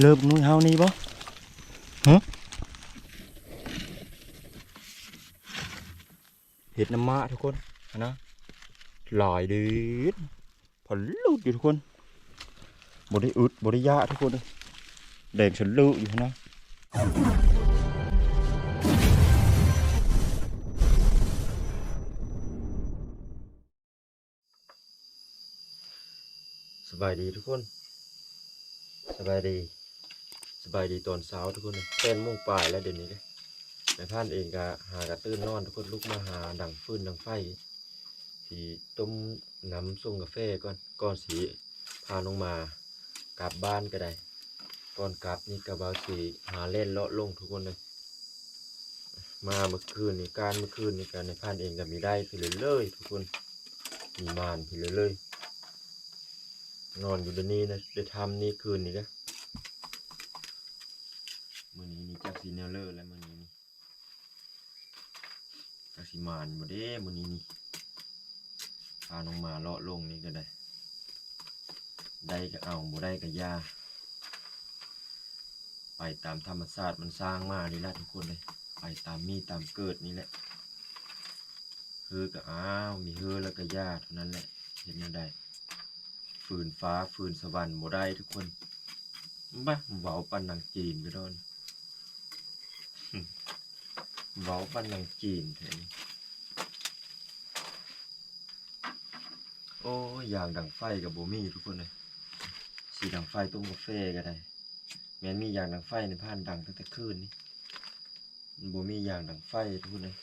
เลิบนุ้ยเฮานี่บ่ฮะเห็ดน้ำมะทุกคนนะหลายเดือดพอลุดอยู่ทุกคนบได้อึดบได้ยะทุกคนเลยแดงฉนลุอยู่นะสบายดีทุกคน สบายดี สบายดีตอนเช้าทุกคนเป็นมุ่งปลายแล้วเดี๋ยวนี้เลยในพานเองก็หากระตื้นนอนทุกคนลุกมาหาดังฟืนดังไฟสีต้มน้ำส่งกาแฟก่อนก่อนสีพาน้องมากลับบ้านก็ได้ก่อนกลับนี่กระบาสีหาเล่นเลาะลงทุกคนเลยมาเมื่อคืนนี่การเมื่อคืนนี่การในพานเองก็มีได้พี่เลยเลยทุกคนมีมานพี่เลยเลยนอนอยู่เดี๋ยวนี้นะได้ทำนี่คืนนี้ก็ มื่อนี้นี่จักสีแนวเลอร์แล้วมื่อนี้นี่จักสี มานบ่เด้มื่อนี้นี่พาน้องมาเลาะลงนี่ก็ได้ ได้ก็เอาบ่ได้ก็ยา ไปตามธรรมชาติมันสร้างมานี่แหละทุกคนเลยไปตามมีตามเกิดนี่แหละคือก็อ้าวมีเฮือแล้วก็ยาเท่านั้นแหละเห็นแนวได้ฟืนฟ้าฟืนสวรรค์บ่ได้ทุกคนบ้าเบาปันหนังจีนไปโดนเว้าปันนังจีนเถอะ โอ้ยอย่างดังไฟกับโบมี่ทุกคนเลยสีดังไฟต้มกาแฟก็ได้แม้นมีอย่างดังไฟในผ่านดังตั้งแต่คืนนี่โบมีอย่างดังไฟทุกคนเลย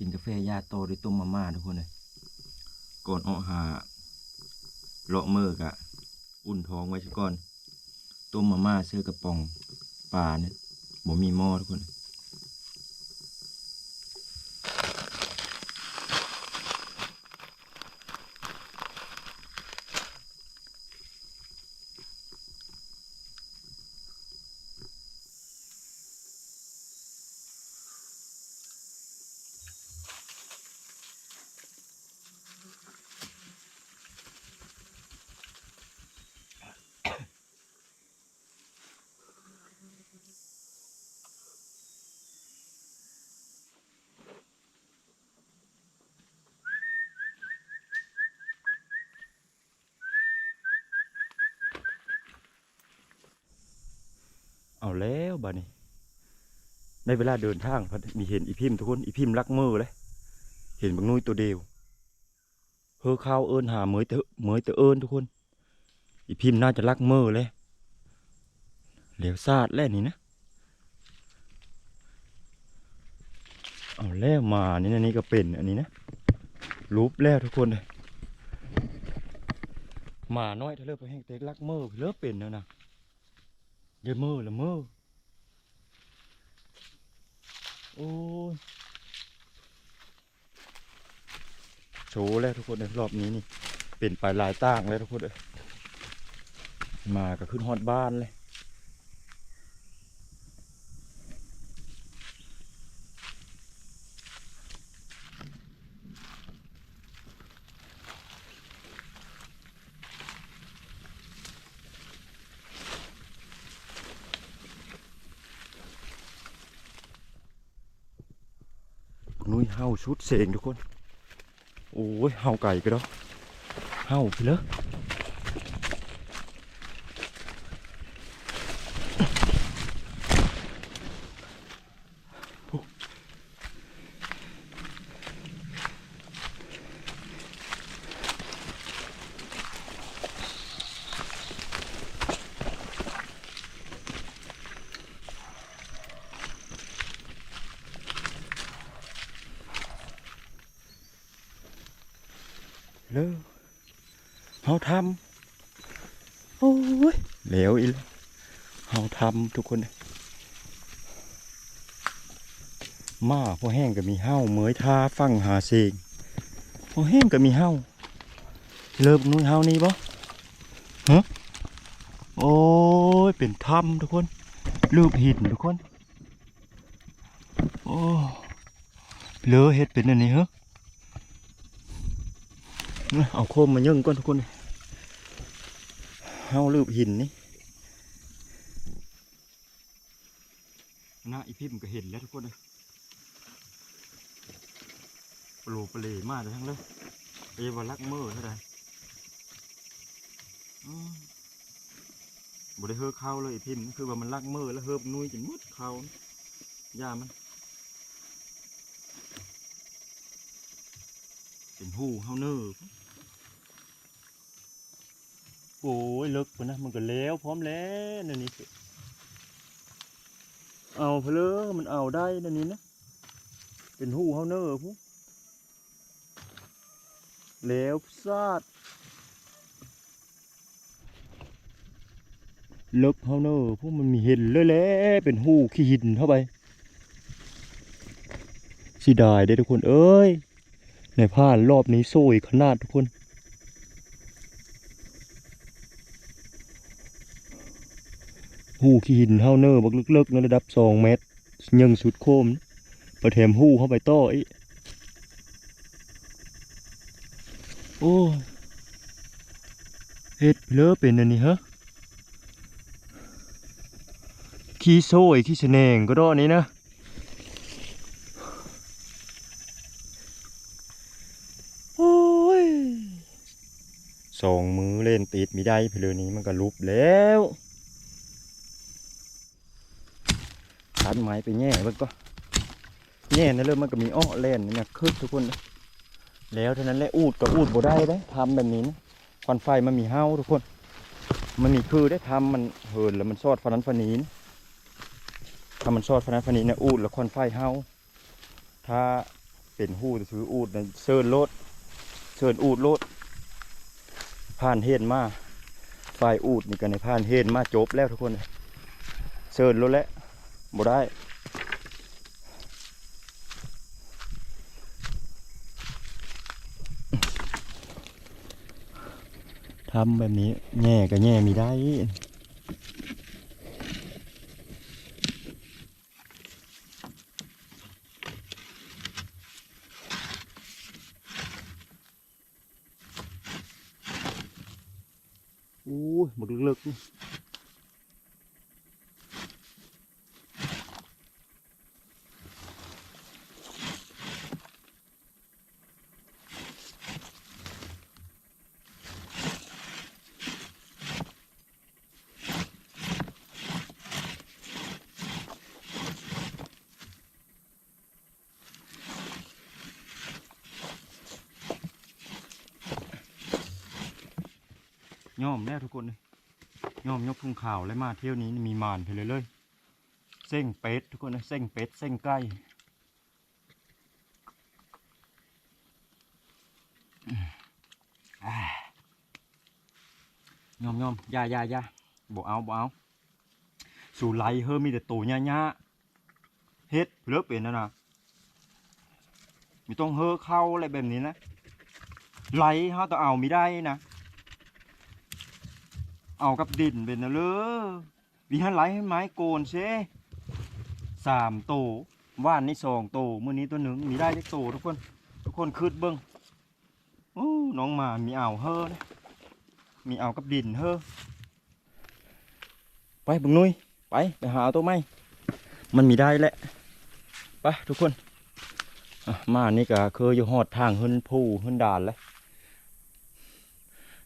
กินกาแฟยาโตหรือต้มมาม่าทุกคนเลยก่อนออกหาเลาะเมือกะอุ่นท้องไว้ซะก่อน ต้มมาม่าเสื้อกระป๋องปลาเนี่ยบ่มีหม้อทุกคน เอาแล้วบ้านี้ในเวลาเดินทางมีเห็นอีพิมทุกคนอีพิมรักมือเลยเห็นบางนุ้ยตัวเดียวเฮอข้าวเอิญหาเหมยเตอเหมยเตอเอิญทุกคน อีพิมน่าจะรักมือเลยเหลวซาดแล้วนี่นะเอาแล้วมานี่นะนี่ก็เป็นอันนี้นะรูปแล้วทุกคนเลยหมาน้อยถ้าเลิกไปแห้งเต็กรักมือเลิกเป็นแล้วนะ เดี๋ยวมือละมือโอ้ยโชว์แล้วทุกคนในรอบนี้นี่เปลี่ยนไปลายต่างแล้วทุกคนเลยมาก็ขึ้นฮอดบ้านเลย นุ้ยเฮาชุดเสงทุกคน โอ้ยเฮาไก่ก็แล้วเฮาไปเลยเลอ เฮาทำโอ้ยเหลวอีกแล้วเฮาทำทุกคนเลยมาพอแห้งก็มีเฮาเหมยทาฟังหาเสงพอแห้งก็มีเฮาเลิกนุ้ยเฮานี่บ่ฮะโอ้ยเป็นถ้ำทุกคนรูปหินทุกคนโอ้เลอเฮ็ดเป็นอันนี้เหรอเอาโคมมาย่งก่อนทุกคนเเฮาลืบหินนี่น้าอีพิมก็เห็นแล้วทุกคนเลยปลูปเลมากเลยทั้งเลยเอวาลักเมอร์เท่าไหร่บ่ได้เฮือเข้าเลยอีพิมคือว่ามันลักเมอร์แล้วเฮือบนุ้ยจนหมดเขายามันเป็นหูเฮาเนอร์ โอ้ยเลิกไปนะมันก็แล้วพร้อมแล้วนั่นนี่สิเอาเพลอมันเอาได้นั่นนี่นะเป็นหูเฮาเนอร์ผู้แล้วซาดเลิกเฮาเนอร์ผู้มันมีเห็นเลยแหละเป็นหูขี้หินเข้าไปสิได้ได้ทุกคนเอ้ยในผ่านรอบนี้โซ่ขนาดทุกคน หูขี้หินเฮาเนอร์บักลึกๆในระดับสองเมตรยังสุดโคมประแถมหูเข้าไปต่ออีโอ้เฮ็ดเลอเป็นอันนี้ฮะขี้โซ่ขี้แสนงก็ดอนี้นะโอ้ยสองมือเล่นติดมีได้เพลอนี้มันก็ลุบแล้ว ตัดไม้ไปแง่เบิ่งก็แง่นั่นเลยมันก็มีอ้อแล่นนี่นะคึกทุกคน แล้วเท่านั้นแหละอูดก็อูดบ่ได้เด้ทำแบบนี้นะควันไฟมันมีเฮาทุกคน มันมีคือได้ทำมันเหินแล้วมันซอดฟันนั้นฟันนี้นะถ้ามันซอดฟันนั้นฟันนี้นะอูดแล้วควันไฟเฮาถ้าเป็นหู้จะถืออูดนะเชิญโลดเชิญอูดโลดผ่านเฮนมาไฟอูดนี่กันในผ่านเฮนมาจบแล้วทุกคนเชิญโลดแล้ว บ่ได้ทำแบบนี้แง่ก็แง่มีได้อู้ยบักลึกๆ ย่อมแน่ทุกคนเลยย่อมยกทุ่งข่าวและมาเที่ยวนี้มีมีมานไปเลยเลยเส้งเป็ดทุกคนนะเส้งเป็ดเส้งไก่อ่าย่อมย่อมยายายาบ่เอาบ่เอาสู่ไหลเฮอมีแต่ตัวหญ้าๆเฮ็ดเลิกเป็นแล้วนะไม่ต้องเฮ้อเข้าอะไรแบบนี้นะไหลเฮาต้องเอาไม่ได้นะ เอากับดินเป็นนะเลยวิหารไหลให้ไม้โกนเซสามโตวว่านนี่สองโตวมื้อนี้ตัวหนึ่งมีได้จักโตทุกคน ทุกคนคืดเบิ้งโอ้น้องหมามีเอาเฮ้อนะมีเอากับดินเฮ้อไปเบึงนุ้ยไปไปหาตัวไม้มันมีได้แหละไปทุกคนมานี่ก็คืออยู่หอดทางหึ้นผู้หึ้นด่านแล้ว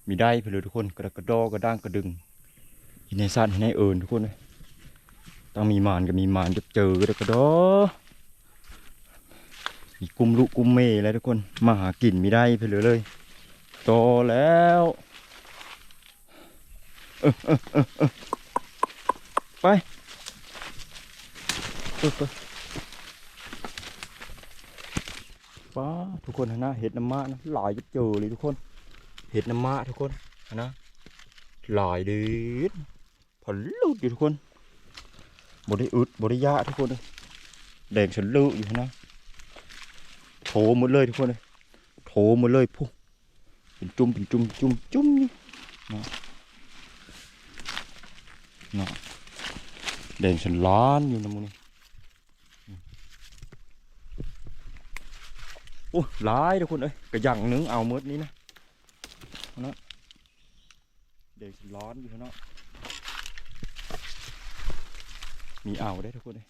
มีได้ไปเลยทุกคนกระกระดอกระด้างกระดึงอยู่ในสัตว์ในเอิญทุกคนเลยต้องมีมานก็มีมานจะเจอกระกระดอมีกุมลุกุมเมแล้วทุกคน มาหากินม่ได้ไปเลยเลยโตแล้วเออเออเออเออไปไปป้าทุกคนนะเห็ดน้ำมะนะหลายจะเจอเลยทุกคน เห็ดน้ำมะทุกคนนะหลายเด็ดผลลุดอยู่ทุกคนบได้อึดบได้ยะทุกคนเลยแดงฉันลุอยู่นะโถหมดเลยทุกคนเลยโถหมดเลยพุ่งเป็นจุ่มเป็นจุ่มจุ่มจุ่มนี่เนาะเนาะแดงฉันล้านอยู่นะมึงนี่โอ้หลายทุกคนเอ้ยกระยังนึงเอาหมดนี้นะ เนาะแดงฉันล้านอยู่เนาะมีเอาได้ทุกคนเลย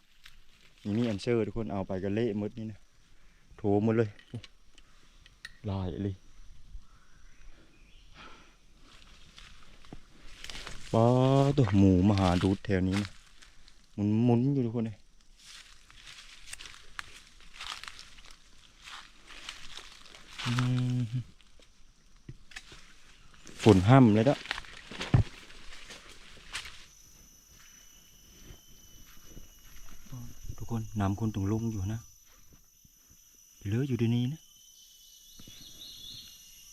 มีมีอันเชอร์ทุกคนเอาไปก็เละมดนี่นะโถมดเลยลายเลยป้าตัวหมูมาหาดูดแถวนี้นะหมุนหมุนอยู่ทุกคนเลยอืม ฝุ่นห้ำเลยด้ะทุกคนน้ำคนตรงลงอยู่นะเหลืออยู่ในนี้นะ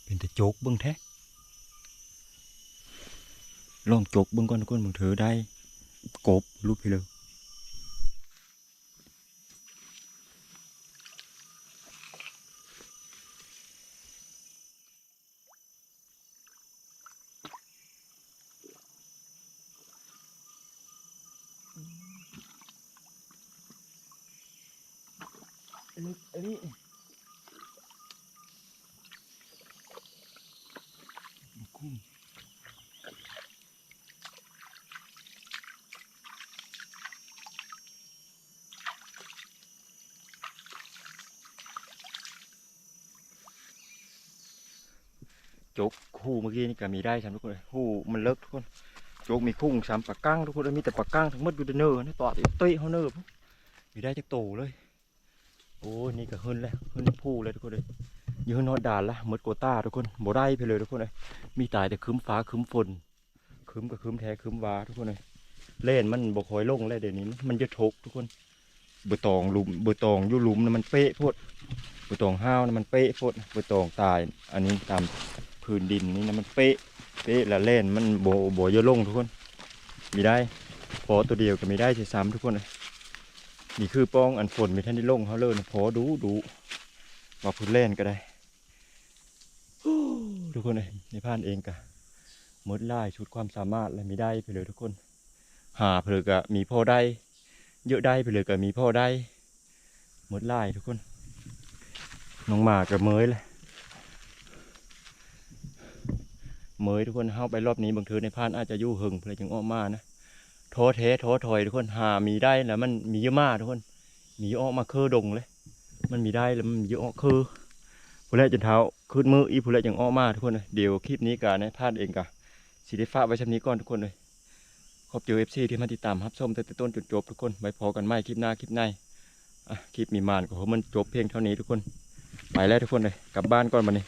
เป็นแต่โจกเบิ้องแท้ลองโจกเบิ้องก่อนทุกคนมึงเธอได้กบรูปไปเลยลึกอันนี้กุ้งโจก คู่เมื่อกี้นี่ก็มีได้ทุกคนเลยคู่มันเลิกทุกคนโจกมีคุ้งสามปากกั้งทุกคนมีแต่ปากกั้งทั้งหมดอยู่ในเนื้อนี่ต่อติดตุ้ยเขาเนอปุ๊บมีได้จักโตเลยโอ้ยนี่ก็ขึ้นแล้วขึ้นผู้เลยทุกคนเลยยืนนอดด่านละมดโกต้าทุกคนบ่ได้ไปเลยทุกคนเลยมีตายแต่คืมฟ้าคืมฝนคืมกับคืมแท้คืมวาทุกคนเลยเล่นมันบ่คอยลงเลยเดี๋ยวนี้มันจะทกทุกคนเบอตองลุมเบอตองอยู่ลุมนะมันเป๊ะพดเบอตองห้าวนะมันเป๊ะพดเบอตองตาย อันนี้ตาม พื้นดินนี่นะมันเป๊ะ เป๊ะล้วเล่นมันโบโบเยอะลงทุกคน มีได้พอตัวเดียวก็มีได้ใช่ซ้ำทุกคนเลยนี่คือป้องอันฝนมีท่านได้ลงเขาเลยนะพอดูดูว่าพื้นเล่นก็ได้ทุกคนเลยในพานเองกะมดไล่ชุดความสามารถและมีได้ไปเลยทุกคน หาเพลอกะมีพ่อได้ เยอะได้ไปเลยกะมีพ่อได้มดไล่ทุกคน น้องหมากับเมยเลย เมยทุกคนเข้าไปรอบนี้บางทอในพานอาจจะยู่หึงเพลจึงออกมานะท้อแท้ท้อถอยทุกคนหามีได้แล้วมันมีเยอะมากทุกคน มีออกมาคือดงเลย มันมีได้แล้วมันมีเยอะออกคือผู้แรกจนเท้าขึ้นมืออีผู้แรกยังออกมาทุกคนเลยเดี๋ยวคลิปนี้กันนะพลาดเองกะสิได้าไว้ชั้นนี้ก่อนทุกคนเลยขอบเจอเอฟซีที่มาติดตามรับชมตั้งแต่ต้นจนจบทุกคนไว้พอกันใหม่คลิปหน้าคลิปในคลิปมีมานก็เพราะมันจบเพียงเท่านี้ทุกคน ไปแล้วทุกคนเลยกลับบ้านก่อนมาเนี่ส